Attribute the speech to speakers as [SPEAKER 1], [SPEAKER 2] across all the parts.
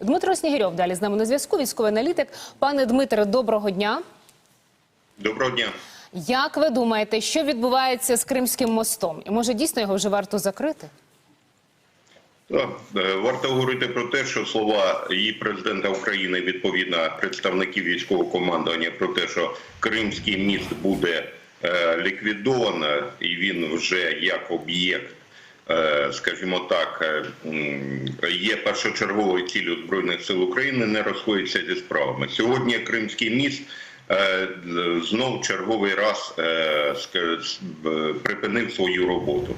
[SPEAKER 1] Дмитро Снігирьов далі з нами на зв'язку. Військовий аналітик. Пане Дмитре, доброго дня.
[SPEAKER 2] Доброго дня.
[SPEAKER 1] Як ви думаєте, що відбувається з Кримським мостом? І може дійсно його вже варто закрити?
[SPEAKER 2] Так, е, варто говорити про те, що слова її президента України, відповідно представників військового командування, про те, що Кримський міст буде е, ліквідовано, і він вже як об'єкт, скажімо так, е, є першочерговою ціллю збройних сил України, не розходиться зі справами. Сьогодні Кримський міст. е, Знов черговий раз е, припинив свою роботу.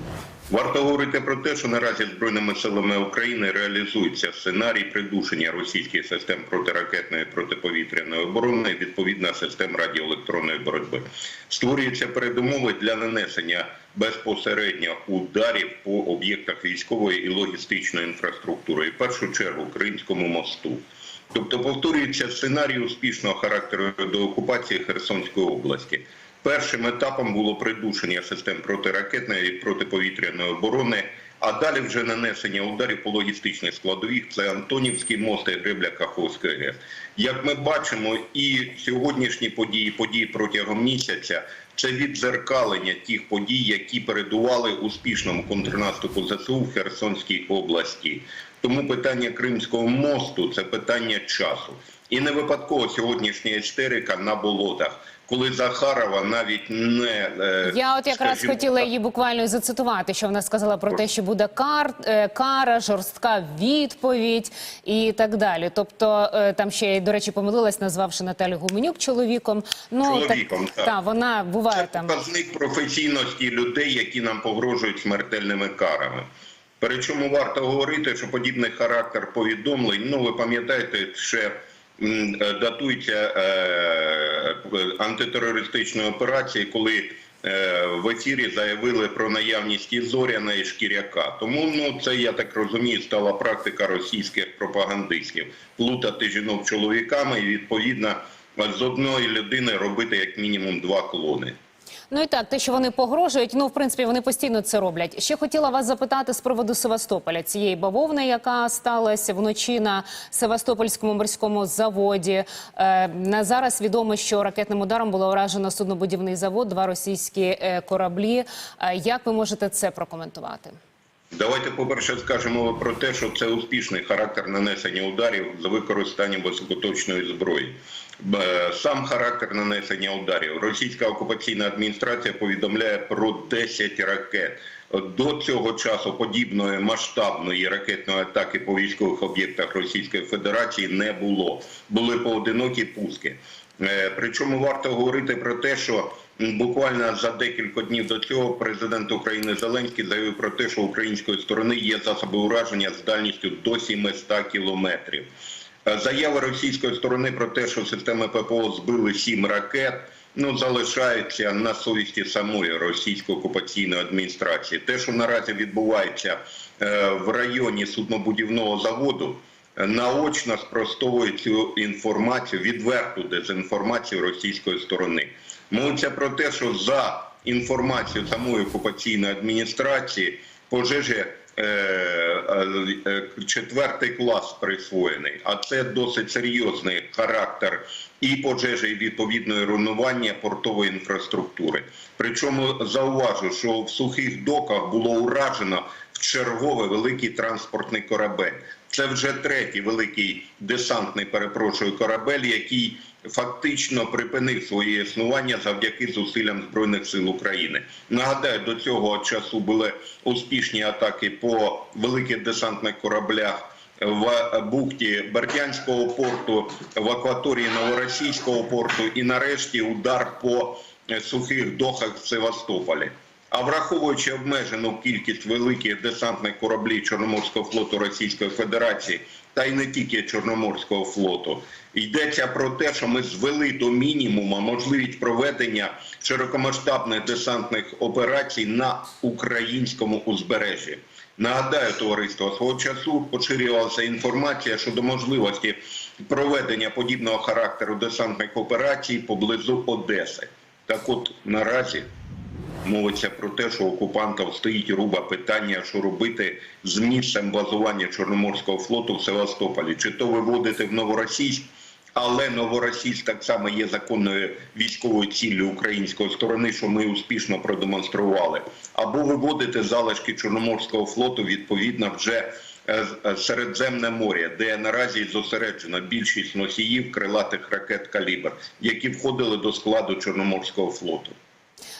[SPEAKER 2] Варто говорити про те, що наразі збройними силами України реалізується сценарій придушення російських систем протиракетної протиповітряної оборони, відповідна систем радіоелектронної боротьби. Створюються передумови для нанесення безпосередньо ударів по об'єктах військової і логістичної інфраструктури, і в першу чергу Кримському мосту. Тобто повторюється сценарій успішного характеру до окупації Херсонської області. Першим етапом було придушення систем протиракетної і протиповітряної оборони, а далі вже нанесення ударів по логістичних складових. Це Антонівський мост і Гребля Каховської ГЕС. Як ми бачимо, і сьогоднішні події, події протягом місяця, це відзеркалення тих подій, які передували успішному контрнаступу ЗСУ в Херсонській області. Тому питання Кримського мосту це питання часу. І не випадково сьогоднішня істерика на болотах, коли Захарова навіть не е,
[SPEAKER 1] Я от якраз
[SPEAKER 2] скажімо
[SPEAKER 1] хотіла її буквально зацитувати, що вона сказала про те, що буде кар, е, кара, жорстка відповідь і так далі. Тобто е, там ще й, до речі, помилилась, назвавши Наталю Гуменюк чоловіком. Ну
[SPEAKER 2] Чоловіком, так.
[SPEAKER 1] та, вона буває
[SPEAKER 2] Це
[SPEAKER 1] там.
[SPEAKER 2] показник професійності людей, які нам погрожують смертельними карами. Причому варто говорити, що подібний характер повідомлень, ну ви пам'ятаєте, ще е, датується е, антитерористичної операції, коли е, в ефірі заявили про наявність і Зоряна і Шкіряка. Тому ну це я так розумію, стала практика російських пропагандистів плутати жінок чоловіками і відповідно з одної людини робити як мінімум два клони.
[SPEAKER 1] Ну і так, те, що вони погрожують, ну в принципі вони постійно це роблять. Ще хотіла вас запитати з приводу Севастополя, цієї бавовни, яка сталася вночі на Севастопольському морському заводі. Е, на зараз відомо, що ракетним ударом було вражено суднобудівний завод, два російські е, кораблі. Е, як ви можете це прокоментувати?
[SPEAKER 2] Давайте, по-перше, скажемо про те, що це успішний характер нанесення ударів за використанням високоточної зброї. Сам характер нанесення ударів. Російська окупаційна адміністрація повідомляє про 10 ракет. До цього часу подібної масштабної ракетної атаки по військових об'єктах Російської Федерації не було. Були поодинокі пуски. Е, Причому варто говорити про те, що буквально за декілька днів до цього президент України Зеленський заявив про те, що української сторони є засоби ураження з дальністю до 700 кілометрів. Е, Заяви російської сторони про те, що системи ППО збили сім ракет, ну залишаються на совісті самої російської окупаційної адміністрації. Те, що наразі відбувається е, в районі суднобудівного заводу, е, наочно спростовує цю інформацію, відверту дезінформацію російської сторони. Мовиться про те, що за інформацією самої окупаційної адміністрації пожежі е, е, е, четвертий клас присвоєний, а це досить серйозний характер і пожежі, і відповідної руйнування портової інфраструктури. Причому зауважу, що в сухих доках було уражено в чергове великий транспортний корабель. Це вже третій великий десантний, перепрошую, корабель, який фактично припинив своє існування завдяки зусиллям збройних сил України. Нагадаю, до цього часу були успішні атаки по великих десантних кораблях в бухті Бердянського порту, в акваторії Новоросійського порту і нарешті удар по сухих дохах в Севастополі. А враховуючи обмежену кількість великих десантних кораблів Чорноморського флоту Російської Федерації, та й не тільки Чорноморського флоту, йдеться про те, що ми звели до мінімуму можливість проведення широкомасштабних десантних операцій на українському узбережжі. Нагадаю, товариство свого часу поширювалася інформація щодо можливості проведення подібного характеру десантних операцій поблизу Одеси. Так, от наразі Мовиться про те, що окупантам стоїть руба питання, що робити з місцем базування Чорноморського флоту в Севастополі, чи то виводити в Новоросійськ. Але Новоросійськ так само є законною військовою ціллю української сторони, що ми успішно продемонстрували, або виводити залишки Чорноморського флоту відповідно вже е, е, Середземне море, де наразі зосереджена більшість носіїв крилатих ракет калібр, які входили до складу Чорноморського флоту.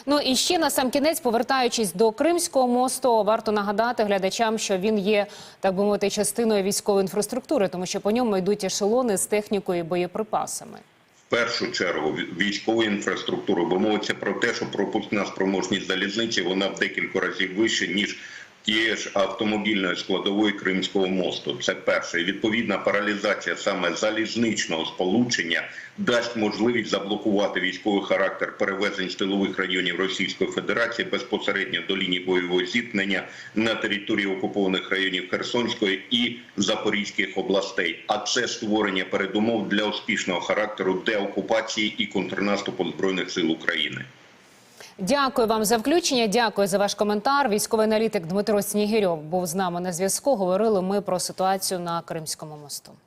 [SPEAKER 1] Ну і ще на сам кінець, повертаючись до Кримського мосту, варто нагадати глядачам, що він є так би мовити частиною військової інфраструктури, тому що по ньому йдуть ешелони з технікою і боєприпасами.
[SPEAKER 2] Першу чергу військової військову інфраструктуру, бо мовиться про те, що пропускна спроможність залізниці вона в декілька разів вище ніж тієї ж автомобільної складової Кримського мосту. Це перше. Відповідна паралізація саме залізничного сполучення дасть можливість заблокувати військовий характер перевезень з тилових районів Російської Федерації безпосередньо до лінії бойового зіткнення на території окупованих районів Херсонської і Запорізьких областей. А це створення передумов для успішного характеру деокупації і контрнаступу збройних сил України.
[SPEAKER 1] Дякую вам за включення. Дякую за ваш коментар. Військовий аналітик Дмитро Снігирьов був з нами на зв'язку. Говорили ми про ситуацію на Кримському мосту.